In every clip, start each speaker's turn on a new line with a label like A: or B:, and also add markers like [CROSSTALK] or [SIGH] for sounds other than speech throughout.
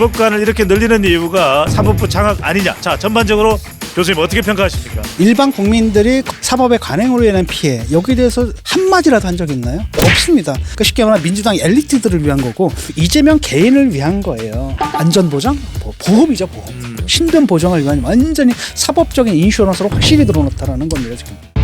A: 대법관을 이렇게 늘리는 이유가 사법부 장악 아니냐? 자, 전반적으로 교수님 어떻게 평가하십니까?
B: 일반 국민들이 사법의 관행으로 인한 피해 여기에 대해서 한마디라도 한 적 있나요? 없습니다. 그러니까 쉽게 말하면 민주당 엘리트들을 위한 거고 이재명 개인을 위한 거예요. 안전보장? 뭐 보험이죠 보험. 신변 보장을 위한 완전히 사법적인 인슈런스로 확실히 들어놓다라는 겁니다 지금.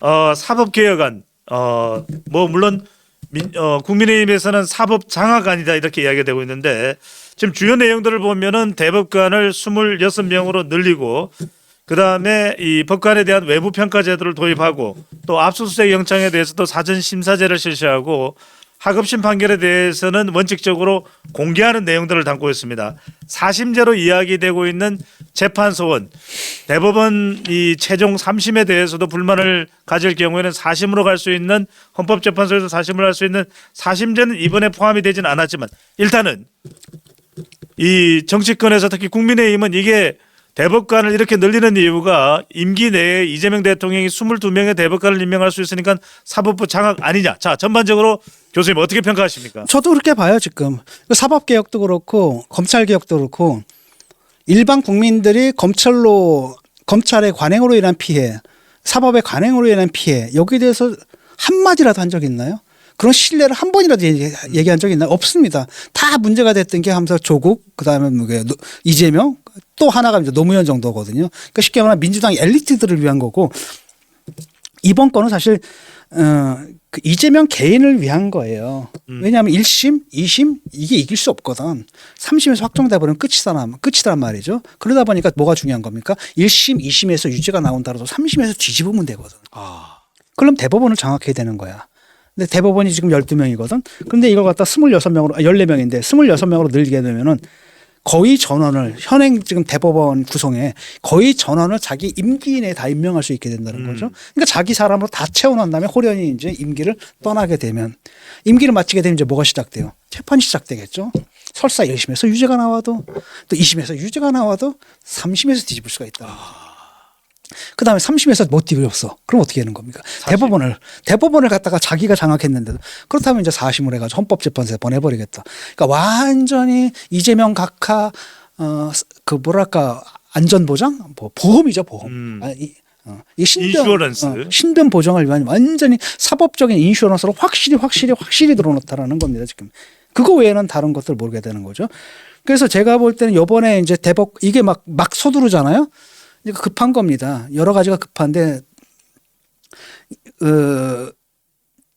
A: 어, 사법개혁안 어, 뭐 물론 민, 어, 국민의힘에서는 사법 장악안이다 이렇게 이야기가 되고 있는데 지금 주요 내용들을 보면은 대법관을 26명으로 늘리고 그다음에 이 법관에 대한 외부 평가 제도를 도입하고 또 압수수색 영장에 대해서도 사전 심사제를 실시하고 하급심 판결에 대해서는 원칙적으로 공개하는 내용들을 담고 있습니다. 사심제로 이야기되고 있는 재판소원 대법원 이 최종 3심에 대해서도 불만을 가질 경우에는 사심으로 갈 수 있는 헌법재판소에서 사심을 할 수 있는 사심제는 이번에 포함이 되진 않았지만 일단은 이 정치권에서 특히 국민의힘은 이게 대법관을 이렇게 늘리는 이유가 임기 내에 이재명 대통령이 22명의 대법관을 임명할 수 있으니까 사법부 장악 아니냐. 자, 전반적으로 교수님 어떻게 평가하십니까?
B: 저도 그렇게 봐요 지금 사법 개혁도 그렇고 검찰 개혁도 그렇고 일반 국민들이 검찰로 검찰의 관행으로 인한 피해, 사법의 관행으로 인한 피해 여기에 대해서 한 마디라도 한적 있나요? 그런 신뢰를 한 번이라도 얘기, 얘기 한 적이 있나요? 없습니다. 다 문제가 됐던 게 하면서 조국, 그 다음에 뭐 이재명, 또 하나가 이제 노무현 정도거든요. 그러니까 쉽게 말하면 민주당 엘리트들을 위한 거고 이번 건은 사실 어, 그 이재명 개인을 위한 거예요. 왜냐하면 1심, 2심 이게 이길 수 없거든. 3심에서 확정돼 버리면 끝이다 끝이란 말이죠. 그러다 보니까 뭐가 중요한 겁니까? 1심, 2심에서 유죄가 나온다라도 3심에서 뒤집으면 되거든. 그럼 대법원을 장악해야 되는 거야. 근데 대법원이 지금 12명이거든. 근데 이걸 갖다 26명으로 아 14명인데 26명으로 늘리게 되면은 거의 전원을 현행 지금 대법원 구성에 거의 전원을 자기 임기 내에 다 임명할 수 있게 된다는 거죠. 그러니까 자기 사람으로 다 채워놓은 다음에 호련히 이제 임기를 떠나게 되면 임기를 마치게 되면 이제 뭐가 시작돼요? 재판이 시작되겠죠. 설사 1심에서 유죄가 나와도 또 2심에서 유죄가 나와도 3심에서 뒤집을 수가 있다. 그 다음에 3심에서 못 뒤집었어. 그럼 어떻게 하는 겁니까? 대법원을, 대법원을 갖다가 자기가 장악했는데도 그렇다면 이제 4심을 해가지고 헌법재판소에 보내버리겠다. 그러니까 완전히 이재명 각하, 어, 그 뭐랄까, 안전보장? 뭐 보험이죠, 보험.
A: 음.
B: 아, 이, 어, 이 신변.
A: 어,
B: 신변 보장을 위한 완전히 사법적인 인슈런스로 확실히 확실히 확실히 들어놓다라는 겁니다, 지금. 그거 외에는 다른 것들 모르게 되는 거죠. 그래서 제가 볼 때는 요번에 이제 대법, 이게 막, 막 서두르잖아요. 이거 급한 겁니다. 여러 가지가 급한데, 어,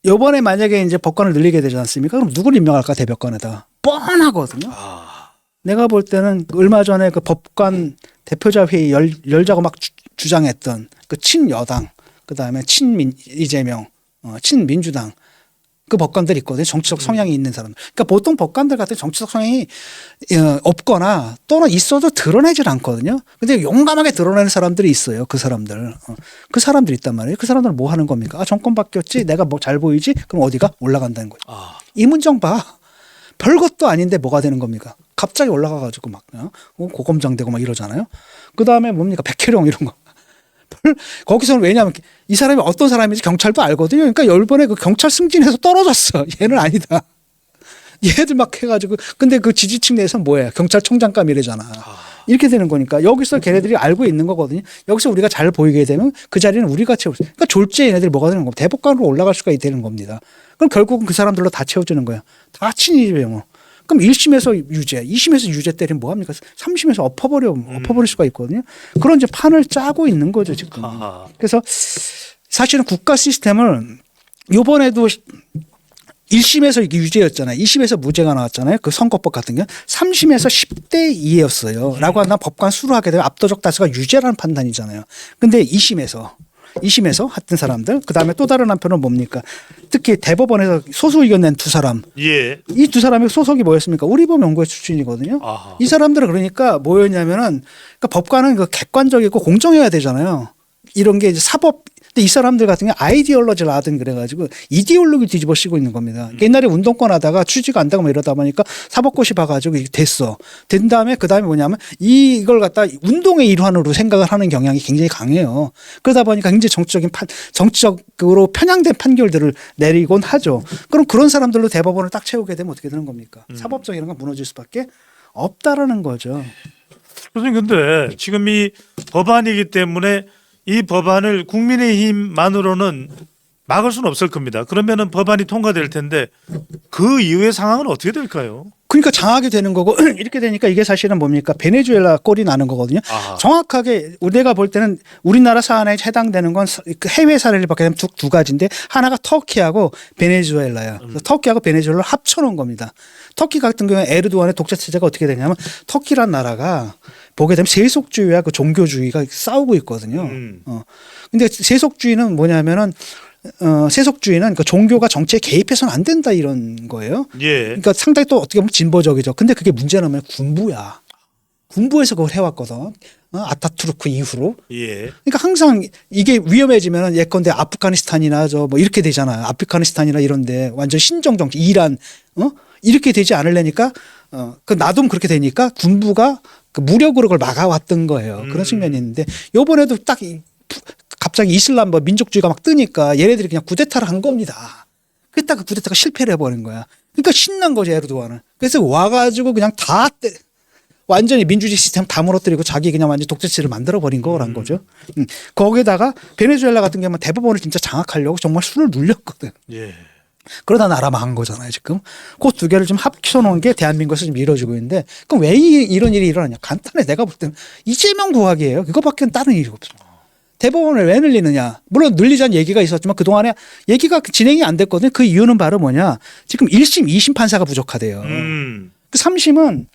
B: 요번에 만약에 이제 법관을 늘리게 되지 않습니까? 그럼 누굴 임명할까, 대법관에다. 뻔하거든요. 내가 볼 때는 얼마 전에 그 법관 대표자 회의 열, 열자고 막 주, 주장했던 그 친여당, 그 다음에 친민, 이재명, 어, 친민주당, 그 법관들 있거든요. 정치적 성향이 있는 사람. 그러니까 보통 법관들 같은 정치적 성향이 어, 없거나 또는 있어도 드러내질 않거든요. 근데 용감하게 드러내는 사람들이 있어요. 그 사람들. 어, 그 사람들이 있단 말이에요. 그 사람들은 뭐 하는 겁니까? 아, 정권 바뀌었지? 내가 뭐 잘 보이지? 그럼 어디가? 올라간다는 거죠. 이문정 봐. 별것도 아닌데 뭐가 되는 겁니까? 갑자기 올라가가지고 막 어? 고검장 되고 막 이러잖아요. 그 다음에 뭡니까? 백혜령 이런 거. 별- 거기서는 왜냐하면 이 사람이 어떤 사람인지 경찰도 알거든요. 그러니까 열 번에 그 경찰 승진해서 떨어졌어. [LAUGHS] 얘는 아니다. 얘들 막 해가지고 근데 그 지지층 내에서 뭐예요? 경찰청장감 이래잖아. 이렇게 되는 거니까 여기서 걔네들이 알고 있는 거거든요. 여기서 우리가 잘 보이게 되면 그 자리는 우리가 채울 수. 그러니까 졸지에 얘네들이 뭐가 되는 겁니다. 대법관으로 올라갈 수가 되는 겁니다. 그럼 결국은 그 사람들로 다 채워주는 거야. 다 친이재명. 그럼 1심에서 유죄, 2심에서 유죄 때리면 뭐 합니까? 3심에서 엎어버려, 엎어버릴 수가 있거든요. 그런 이제 판을 짜고 있는 거죠, 지금.
A: 아하.
B: 그래서 사실은 국가 시스템을 요번에도 1심에서 이게 유죄였잖아요. 2심에서 무죄가 나왔잖아요. 그 선거법 같은 경우. 3심에서 10대 2였어요. 라고 한다 법관 수로 하게 되면 압도적 다수가 유죄라는 판단이잖아요. 근데 2심에서 2심에서 했던 사람들 그다음에 또 다른 한편은 뭡니까? 특히 대법원에서 소수 의견 낸 두 사람.
A: 예.
B: 이 두 사람의 소속이 뭐였습니까? 우리법 연구회 출신이거든요.
A: 아하.
B: 이 사람들은 그러니까 뭐였냐면은 그러니까 법관은 그 객관적이고 공정해야 되잖아요. 이런 게 이제 사법 근데 이 사람들 같은 경우 아이디올로지를 하든 그래가지고 이디올로기 뒤집어 씌고 있는 겁니다. 옛날에 운동권 하다가 취지가 안 되고 뭐 이러다 보니까 사법고시 봐가지고 이게 됐어. 된 다음에 그 다음에 뭐냐면 이걸 갖다 운동의 일환으로 생각을 하는 경향이 굉장히 강해요. 그러다 보니까 굉장히 정치적인 판, 정치적으로 편향된 판결들을 내리곤 하죠. 그럼 그런 사람들로 대법원을 딱 채우게 되면 어떻게 되는 겁니까? 사법적인 건 무너질 수밖에 없다라는 거죠.
A: 교수님 근데 지금 이 법안이기 때문에 이 법안을 국민의힘만으로는 막을 수는 없을 겁니다. 그러면은 법안이 통과될 텐데 그 이후의 상황은 어떻게 될까요?
B: 그러니까 장하게 되는 거고 [CLEARS THROAT] 이렇게 되니까 이게 사실은 뭡니까 베네수엘라 꼴이 나는 거거든요.
A: 아하.
B: 정확하게 우리가 볼 때는 우리나라 사안에 해당되는 건그 해외 사례를 받게 되면 두, 두 가지인데 하나가 터키하고 베네수엘라예요. 그래서 터키하고 베네수엘라를 합쳐놓은 겁니다. 터키 같은 경우에 에르도안의 독재 체제가 어떻게 되냐면 터키란 나라가 보게 되면 세속주의와 그 종교주의가 싸우고 있거든요.
A: 음.
B: 어. 근데 세속주의는 뭐냐면은 어, 세속주의는 그 종교가 정치에 개입해서는 안 된다 이런 거예요.
A: 예.
B: 그러니까 상당히 또 어떻게 보면 진보적이죠. 근데 그게 문제는 뭐냐 군부야. 군부에서 그걸 해왔거든. 어? 아타투르크 이후로.
A: 예.
B: 그러니까 항상 이게 위험해지면 예컨대 아프가니스탄이나 저 뭐 이렇게 되잖아요. 아프가니스탄이나 이런데 완전 신정 정치, 이란, 어 이렇게 되지 않으려니까 어그 나도 그렇게 되니까 군부가 그 무력으로 그걸 막아왔던 거예요. 그런
A: 음.
B: 측면이 있는데 요번에도 딱 이, 갑자기 이슬람 뭐 민족주의가 막 뜨니까 얘네들이 그냥 쿠데타를 한 겁니다. 그랬다가 그 쿠데타가 실패를 해버린 거야. 그러니까 신난 거죠 에르도안은. 그래서 와가지고 그냥 다 떼, 완전히 민주주의 시스템 다 무너뜨리고 자기 그냥 완전 독재체를 만들어 버린 거란 거죠. 음. 거기에다가 베네수엘라 같은 경우는 대법원을 진짜 장악하려고 정말 수를 눌렸거든.
A: 예.
B: 그러다 나라 망한 거잖아요 지금. 그 두 개를 좀 합쳐 놓은 게 대한민국에서 지금 이루어지고 있는데 그럼 왜 이, 이런 일이 일어나냐? 간단해. 내가 볼 때는 이재명 구하기예요. 그거밖에 다른 일이 없어. 대법원을 왜 늘리느냐? 물론 늘리자는 얘기가 있었지만 그동안에 얘기가 진행이 안 됐거든요. 그 이유는 바로 뭐냐? 지금 1심, 2심 판사가 부족하대요.
A: 음.
B: 그 3심은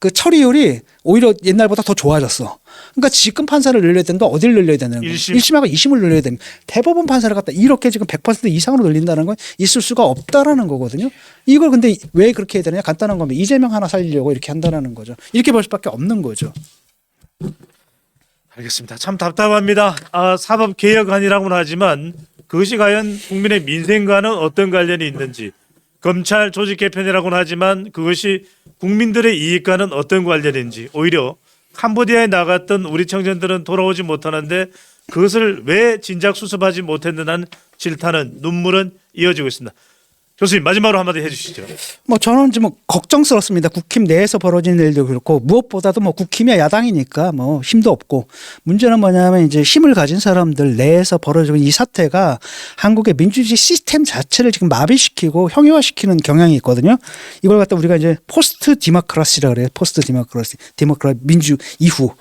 B: 그 처리율이 오히려 옛날보다 더 좋아졌어. 그러니까 지금 판사를 늘려야 되는데 어디를 늘려야 되는 거야?
A: 일심.
B: 1심하고 2심을 늘려야 됩니다. 대법원 판사를 갖다 이렇게 지금 100% 이상으로 늘린다는 건 있을 수가 없다라는 거거든요. 이걸 근데 왜 그렇게 해야 되느냐? 간단한 겁니다. 이재명 하나 살리려고 이렇게 한다는 거죠. 이렇게 볼 수밖에 없는 거죠.
A: 알겠습니다. 참 답답합니다. 아, 사법 개혁안이라고는 하지만 그것이 과연 국민의 민생과는 어떤 관련이 있는지 검찰 조직 개편이라고는 하지만 그것이 국민들의 이익과는 어떤 관련인지 오히려 캄보디아에 나갔던 우리 청년들은 돌아오지 못하는데 그것을 왜 진작 수습하지 못했느냐는 질타는 눈물은 이어지고 있습니다. 교수님 마지막으로 한마디 해주시죠.
B: 뭐 저는 좀 걱정스럽습니다. 국힘 내에서 벌어지는 일도 그렇고 무엇보다도 뭐 국힘이야 야당이니까 뭐 힘도 없고 문제는 뭐냐면 이제 힘을 가진 사람들 내에서 벌어지고 이 사태가 한국의 민주주의 시스템 자체를 지금 마비시키고 형이화시키는 경향이 있거든요. 이걸 갖다 우리가 이제 포스트 디모크라시라 그래요. 포스트 디모크라시, 디모크라 민주 이후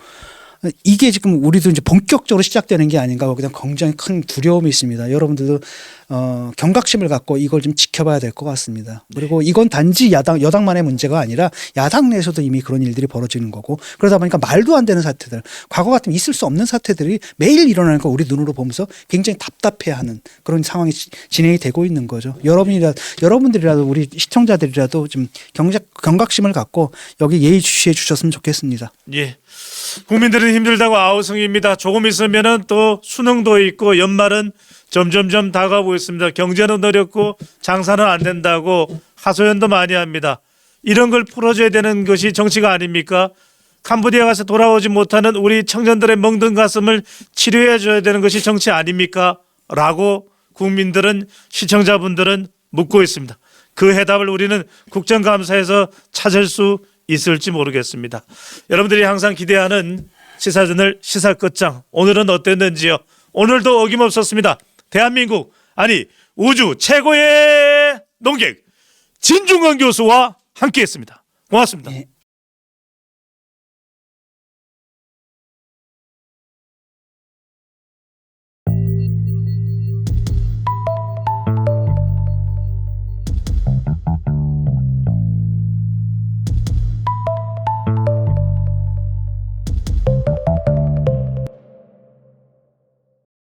B: 이게 지금 우리도 이제 본격적으로 시작되는 게 아닌가 거기다 굉장히 큰 두려움이 있습니다. 여러분들도 어, 경각심을 갖고 이걸 좀 지켜봐야 될 것 같습니다. 그리고 이건 단지 야당 여당만의 문제가 아니라 야당 내에서도 이미 그런 일들이 벌어지는 거고 그러다 보니까 말도 안 되는 사태들 과거 같으면 있을 수 없는 사태들이 매일 일어나는 거 우리 눈으로 보면서 굉장히 답답해하는 그런 상황이 지- 진행이 되고 있는 거죠. 여러분이라 여러분들이라도 우리 시청자들이라도 좀 경작 경각심을 갖고 여기 예의 주시해 주셨으면 좋겠습니다.
A: 예. 국민들은 힘들다고 아우성입니다. 조금 있으면은 또 수능도 있고 연말은 점점점 다가오고 있습니다. 경제는 어렵고 장사는 안 된다고 하소연도 많이 합니다. 이런 걸 풀어줘야 되는 것이 정치가 아닙니까? 캄보디아 가서 돌아오지 못하는 우리 청년들의 멍든 가슴을 치료해 줘야 되는 것이 정치 아닙니까? 라고 국민들은 시청자분들은 묻고 있습니다. 그 해답을 우리는 국정감사에서 찾을 수 있을지 모르겠습니다. 여러분들이 항상 기대하는 시사전을 시사 끝장 오늘은 어땠는지요? 오늘도 어김없었습니다. 대한민국 아니 우주 최고의 농객 진중권 교수와 함께했습니다. 고맙습니다.
B: 예.